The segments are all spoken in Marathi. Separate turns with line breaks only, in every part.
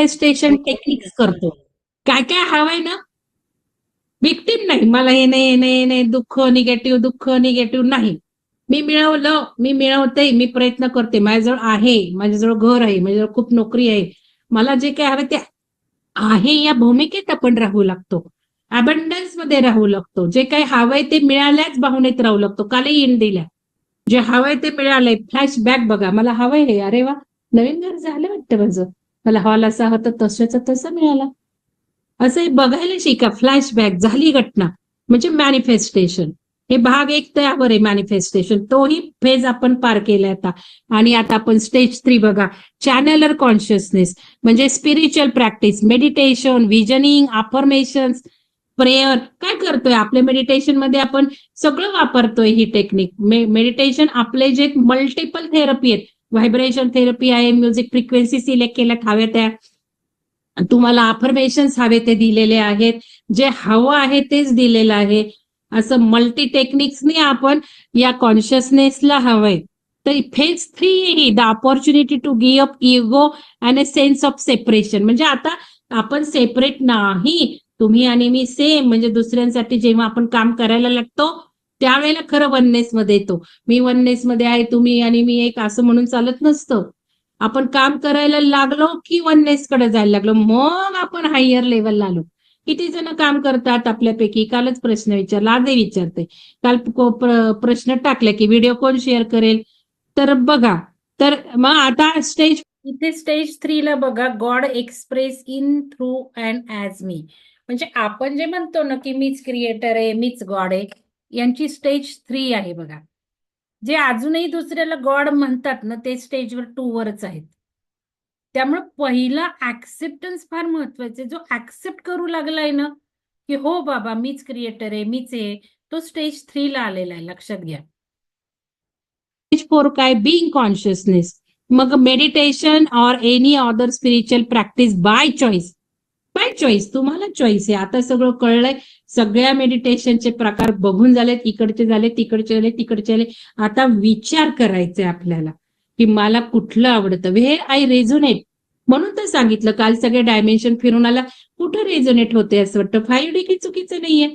मॅनिफेस्टेशन टेक्निक्स करतो. काय काय हवंय ना? विक्टीम नाही. मला हे नाही हे नाही हे नाही दुःख निगेटिव्ह दुःख निगेटिव्ह नाही. मी मिळवलं मी मिळवते मी प्रयत्न करते. माझ्याजवळ आहे माझ्याजवळ घर आहे माझ्याजवळ खूप नोकरी आहे. मला जे काय हवं ते आहे या भूमिकेत आपण राहू लागतो. अबंडन्समध्ये राहू लागतो. जे काही हवंय ते मिळाल्याच भावनेत राहू लागतो. कालही इन दिल्या. जे हवंय ते मिळालंय. फ्लॅशबॅक बघा. मला हवंय हे. अरे वा. नवीन घर झालं वाटतं माझं. मला हॉल असा होता तशाचा तसा मिळाला. असं हे बघायला शिका फ्लॅशबॅक झाली घटना. म्हणजे मॅनिफेस्टेशन हे भाग एक त्यावर आहे मॅनिफेस्टेशन तोही फेज आपण पार केला आता. आणि आता आपण स्टेज थ्री बघा. चॅनलर कॉन्शियसनेस म्हणजे spiritual practice meditation visioning affirmation prayer काय करतोय? आपल्या मेडिटेशनमध्ये आपण सगळं वापरतोय ही टेक्निक मेडिटेशन आपले जे मल्टिपल थेरपी आहेत व्हायब्रेशन थेरपी आहे म्युझिक फ्रिक्वेन्सी सिलेक्ट केल्यात हव्या त्या. तुम्हाला अफर्मेशन्स हवे ते दिलेले आहेत. जे हवं आहे तेच दिलेलं आहे. असं मल्टी टेक्निक्सनी आपण या कॉन्शियसनेसला हवंय. तर phase three he the opportunity to give up ego and a sense of separation म्हणजे आता आपण सेपरेट नाही. तुम्ही आणि मी सेम म्हणजे दुसऱ्यांसाठी जेव्हा आपण काम करायला लागतो त्यावेळेला खरं वननेसमध्ये येतो. मी वननेसमध्ये आहे तुम्ही आणि मी एक असं म्हणून चालत नसतं. आपण काम करायला लागलो की वननेस कडे जायला लागलो. मग आपण हायर लेवलला आलो. किती जण काम करतात आपल्यापैकी? कालच प्रश्न विचारला आजही विचारते. काल प्रश्न टाकला की व्हिडिओ कोण शेअर करेल? तर बघा. तर मग आता स्टेज इथे स्टेज थ्रीला बघा. God express in through and as me म्हणजे आपण जे म्हणतो ना की मीच क्रिएटर आहे मीच गॉड आहे. यांची स्टेज थ्री आहे बघा. जे अजूनही दुसऱ्याला गॉड म्हणतात ना ते स्टेजवर टू वरच आहेत. त्यामुळे पहिला ऍक्सेप्टन्स फार महत्त्वाचा आहे. जो ऍक्सेप्ट करू लागलाय ना की हो बाबा मीच क्रिएटर आहे मीच आहे तो स्टेज थ्रीला आलेला आहे. लक्षात घ्या. स्टेज फोर काय? बिंग कॉन्शियसनेस मग meditation or any other spiritual practice by choice by choice तुम्हाला चॉईस आहे. आता सगळं कळलंय. सगळ्या मेडिटेशनचे प्रकार बघून झालेत. इकडचे झाले तिकडचे झाले तिकडचे झाले आता विचार करायचे आपल्याला की मला कुठलं आवडतं? हे आय रेझोनेट म्हणून तर सांगितलं काल सगळे डायमेन्शन फिरून आला. कुठं रेझोनेट होते असं वाटतं? फाईव्ह डी काही चुकीचं नाहीये.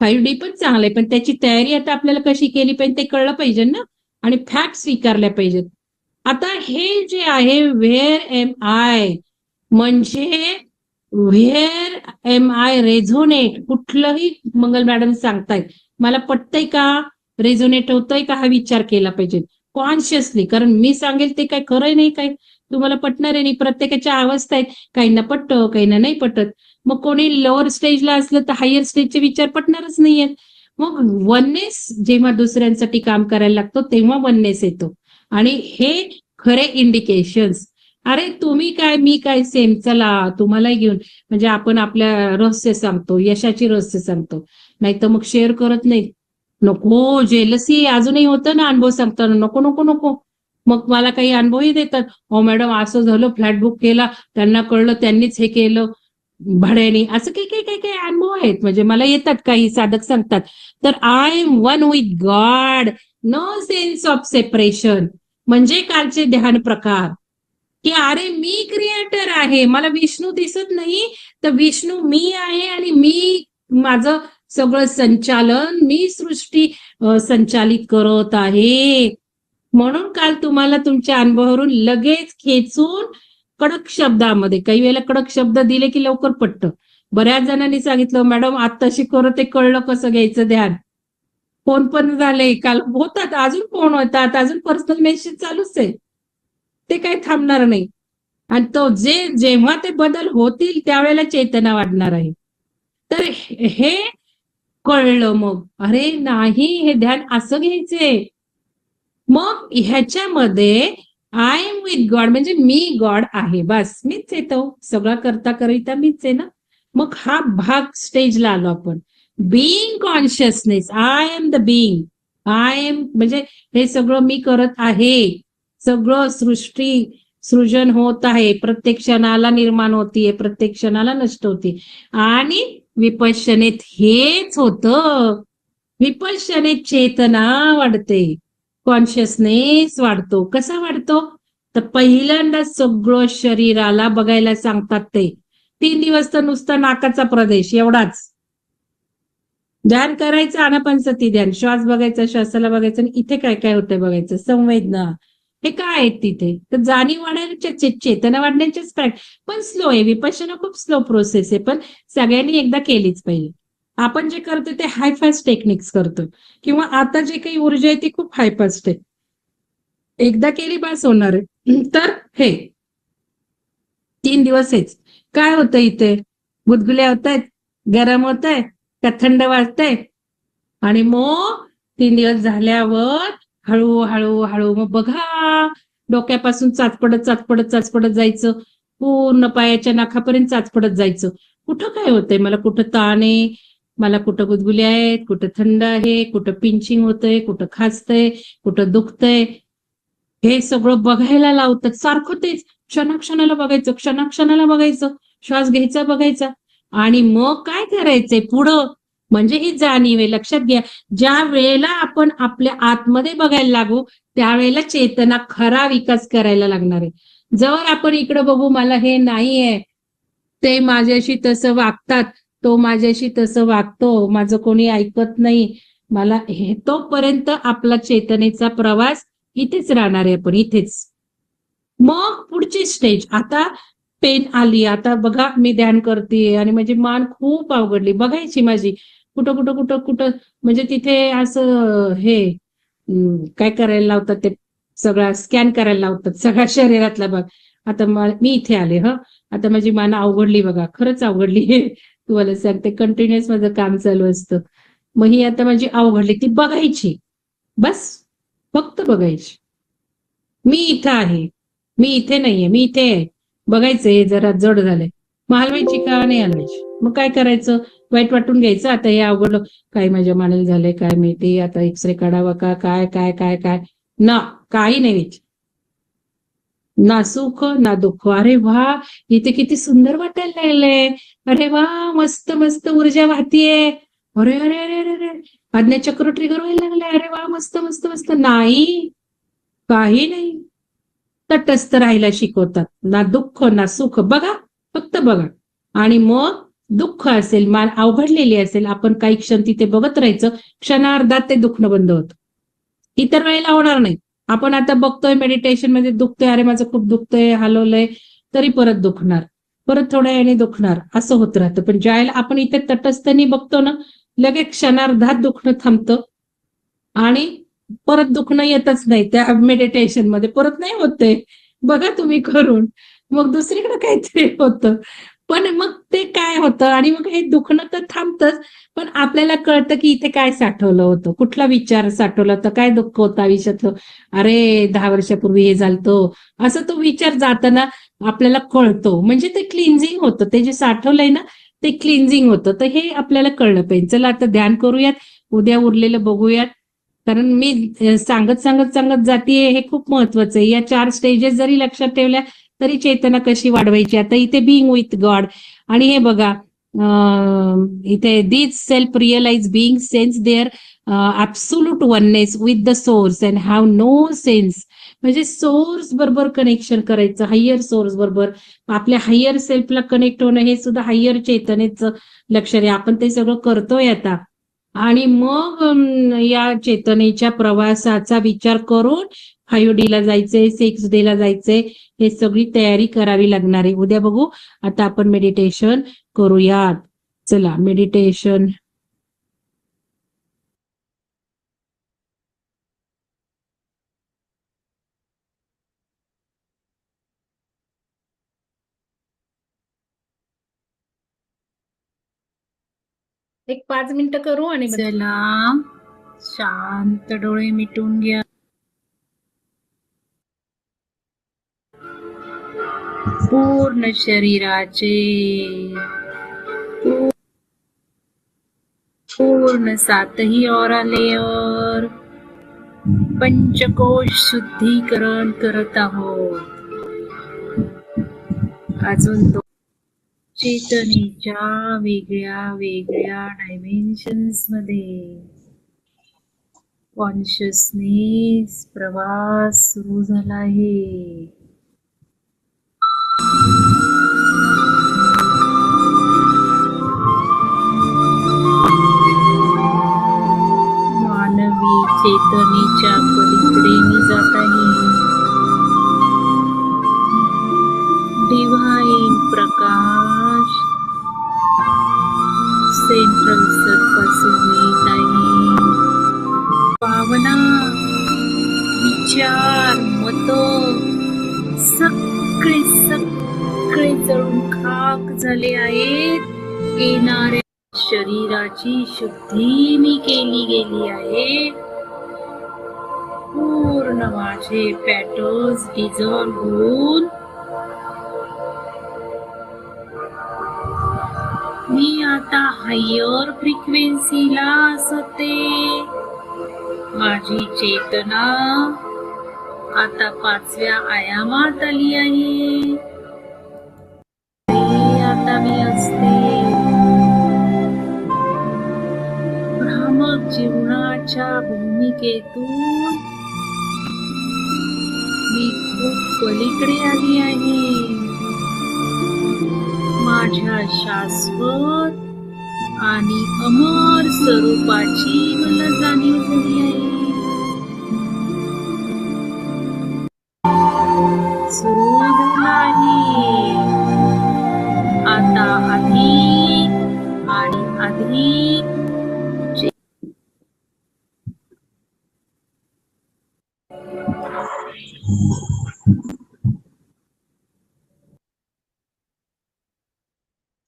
फाईव्ह डी पण चांगलं आहे पण त्याची तयारी आता आपल्याला कशी केली पाहिजे ते कळलं पाहिजे ना? आणि फॅक्ट स्वीकारल्या पाहिजेत. आता हे जे आहे व्हेअर एम आय म्हणजे व्हेअर एम आय रेझोनेट कुठलंही मंगल मॅडम सांगतायत मला पटतंय का? रेझोनेट होतंय का? हा विचार केला पाहिजे. कॉन्शियसली कारण मी सांगेल ते काय खरं नाही काय? तुम्हाला पटणार आहे नाही. प्रत्येकाच्या अवस्था आहेत. काहींना पटतं काहींना नाही पटत. मग कोणी लोअर स्टेजला असलं तर हायर स्टेजचे विचार पटणारच नाहीयेत. मग वननेस जेव्हा दुसऱ्यांसाठी काम करायला लागतो तेव्हा वननेस येतो. आणि हे खरे इंडिकेशन्स अरे तुम्ही काय मी काय सेम चला तुम्हालाही घेऊन. म्हणजे आपण आपल्या रहस्य सांगतो यशाची रहस्य सांगतो. नाही तर मग शेअर करत नाही. नको जेलसी अजूनही होतं ना अनुभव सांगताना. नको नको नको. मग मला काही अनुभवही देतात. हो मॅडम असं झालं फ्लॅट बुक केला त्यांना कळलं त्यांनीच हे केलं. भाड्याने. असं काही काही काही काही अनुभव आहेत. म्हणजे मला येतात काही साधक सांगतात. तर I am one with God no sense of separation म्हणजे कालचे ध्यान प्रकार. की अरे मी क्रिएटर आहे मला विष्णू दिसत नाही तर विष्णू मी आहे आणि मी माझं सगळं संचालन मी सृष्टी संचालित करत आहे. म्हणून काल तुम्हाला तुमच्या अनुभवावरून लगेच खेचून कडक शब्दामध्ये काही वेळेला कडक शब्द दिले की लवकर पट्ट बऱ्याच जणांनी सांगितलं मॅडम आत्ताशी शिकवलं ते कळलं कसं घ्यायचं ध्यान? फोन पण झाले काल होतात अजून फोन होतात अजून पर्सनल मेसेज चालूच आहे. ते काही थांबणार नाही. आणि तो जे जेव्हा ते बदल होतील त्यावेळेला चेतना वाढणार आहे. तर हे कळलं मग अरे नाही हे ध्यान असं घ्यायचे मग ह्याच्यामध्ये आय एम विथ गॉड म्हणजे मी गॉड आहे. बस मीच येतो सगळा करता करिता मीच आहे ना. मग हा भाग स्टेजला आलो आपण. Being consciousness I am the being I am म्हणजे हे सगळं मी करत आहे. सगळं सृष्टी सृजन होत आहे. प्रत्येक क्षणाला निर्माण होतीये प्रत्येक क्षणाला नष्ट होते. आणि विपश्यनेत हेच होतं. विपश्यनेत चेतना वाढते. कॉन्शियसनेस वाढतो. कसा वाढतो? तर पहिल्यांदा सगळं शरीराला बघायला सांगतात ते. तीन दिवस तर नुसता नाकाचा प्रदेश एवढाच. ध्यान करायचं अनापनसती ध्यान. श्वास बघायचा श्वासाला बघायचं आणि इथे काय काय होतंय बघायचं? संवेदना. हे काय आहेत तिथे? तर जाणीव वाढण्याच्या चेतना वाढण्याचेच प्रॅक्ट पण स्लो आहे. विपश्यना खूप स्लो प्रोसेस आहे. पण सगळ्यांनी एकदा केलीच पाहिजे. आपण जे करतो ते हाय फास्ट टेक्निक्स करतो किंवा आता जे काही ऊर्जा आहे ती खूप हाय फास्ट आहे. एकदा केली बस होणार आहे. तर हे. तीन दिवस हेच. काय होतं इथे? गुदगुल्या होत आहेत गरम होत आहे का थंड वाजतंय आणि मग तीन दिवस झाल्यावर हळू हळू हळू मग बघा डोक्यापासून चाचपडत चाचपडत चाचपडत जायचं. पूर्ण पायाच्या नाखापर्यंत चाचपडत जायचं. कुठं काय होतंय? मला कुठं ताण आहे? मला कुठं गुदगुले आहेत? कुठं थंड आहे? कुठं पिंचिंग होतंय? कुठं खाजतंय? कुठं दुखतंय? हे सगळं बघायला लावतं सारखं तेच. क्षणाक्षणाला बघायचं क्षणाक्षणाला बघायचं. श्वास घ्यायचा बघायचा. आणि मग काय करायचंय पुढं? म्हणजे ही जाणीव आहे. लक्षात घ्या ज्या वेळेला आपण आपल्या आतमध्ये बघायला लागू त्यावेळेला चेतना खरा विकास करायला लागणार आहे. जर आपण इकडं बघू मला हे नाहीये. ते माझ्याशी तसं वागतात तो माझ्याशी तसं वागतो माझं कोणी ऐकत नाही. मला हे तोपर्यंत आपला चेतनेचा प्रवास इथेच राहणार आहे आपण इथेच. मग पुढची स्टेज आता पेन आली आता बघा मी ध्यान करते आणि माझी मान खूप अवघडली. बघायची माझी. कुठं कुठं कुठं कुठं म्हणजे तिथे असं हे काय करायला लावतात ते? सगळा स्कॅन करायला लावतात सगळ्या शरीरातला भाग आता मी इथे आले ह. आता माझी मान अवघडली बघा खरंच अवघडली. तुम्हाला सांगते कंटिन्युअस माझं काम चालू असतं. मग ही आता माझी अवघडली ती बघायची. बस फक्त बघायची. मी इथं आहे. मी इथे नाहीये मी इथे आहे. बघायचं हे जरा जड झालंय. मग हलवायची का नाही हलवायची मग काय करायचं? वाईट वाटून घ्यायचं. आता हे अवघड काय माझ्या मानेला झालंय काय माहिती? आता एक्सरे काढावा का? काय काय काय काय? ना काही नाही विचार ना सुख ना दुःख. अरे वा इथे किती सुंदर वाटायला लागलंय. अरे वा मस्त मस्त ऊर्जा वाहतीये. अरे अरे अरे अरे अरे. आज्ञाचक्र ट्रिगर व्हायला लागले अरे वा मस्त मस्त मस्त. नाही काही नाही. तटस्थ राहायला शिकवतात. ना दुःख ना सुख. बघा फक्त बघा. आणि मग दुःख असेल मान अवघडलेली असेल आपण काही क्षण तिथे बघत राहायचं क्षणार्धात ते दुखणं बंद होतं. इतर वेळेला होणार नाही. आपण आता बघतोय मेडिटेशनमध्ये दुखतोय अरे माझं खूप दुखतंय हलवलंय तरी परत दुखणार. परत थोड्या वेळाने दुखणार. असं होत राहतं. पण ज्यावेळेला आपण इथे तटस्थनी बघतो ना लगेच क्षणार्धात दुखणं थांबतं. आणि परत दुखणं येतच नाही त्या मेडिटेशनमध्ये. परत नाही होत ते. बघा तुम्ही करून. मग दुसरीकडे काहीतरी होतं. पण मग ते काय होतं? आणि मग हे दुखणं तर थांबतच पण आपल्याला कळतं की इथे काय साठवलं होतं? कुठला विचार साठवला होता? काय दुःख होतं आयुष्यातलं? अरे दहा वर्षापूर्वी हे झालतं. असं तो विचार जाताना आपल्याला कळतो. म्हणजे ते क्लिन्झिंग होतं. ते जे साठवलंय ना ते क्लिन्झिंग होतं. तर हे आपल्याला कळलं पाहिजे. चला आता ध्यान करूयात. उद्या उरलेलं बघूयात. कारण मी सांगत सांगत सांगत जाते हे खूप महत्वाचं आहे. या चार स्टेजेस जरी लक्षात ठेवल्या तरी चेतना कशी वाढवायची? आता इथे बिईंग विथ गॉड आणि हे बघा इथे this self realise being sense there absolute oneness with the source and have no sense म्हणजे सोर्स बरोबर कनेक्शन करायचं हायर सोर्स बरोबर. आपल्या हायर सेल्फला कनेक्ट होणं हे सुद्धा हायर चेतनेचं लक्षण आहे. आपण ते सगळं करतोय आता. आणि मग या चेतनेच्या प्रवासाचा विचार करून फाईव्ह डे ला जायचंय सिक्स डे ला जायचंय हे सगळी तयारी करावी लागणार आहे. उद्या बघू आता आपण मेडिटेशन करूयात. चला मेडिटेशन एक पाच मिनिटं करू आणि
चला. शांत डोळे मिटून घ्या. पूर्ण शरीराचे पूर्ण सातही ओरा लेअर पंचकोश शुद्धीकरण करत आहोत. अजून तो चेतनेच्या वेगळ्या वेगळ्या डायमेन्शन्समध्ये. कॉन्शियसनेस प्रवास सुरू झाला आहे. मानवी चेतनेच्या पलीकडे मी जात आहे. डिवाइन प्रकाश सेंट्रल सर्कसून येत आहे भावना विचार मत सगळे सगळे जळून खाक झाले आहेत. येणाऱ्या शरीराची शुद्धी मी केली गेली आहे. पूर्ण माझे पॅटर्न्स डिझॉल्व होऊन मी आता हायर फ्रिक्वेन्सीला असते. माझी चेतना आता पाचव्या आयामात आली आहे. आता मी असते. भ्रामक जीवनाच्या भूमिकेतून मी खूप पलीकडे आली आहे. माझ्या शाश्वत आणि अमर स्वरूपाची मला जाणीव झाली आहे.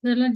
चला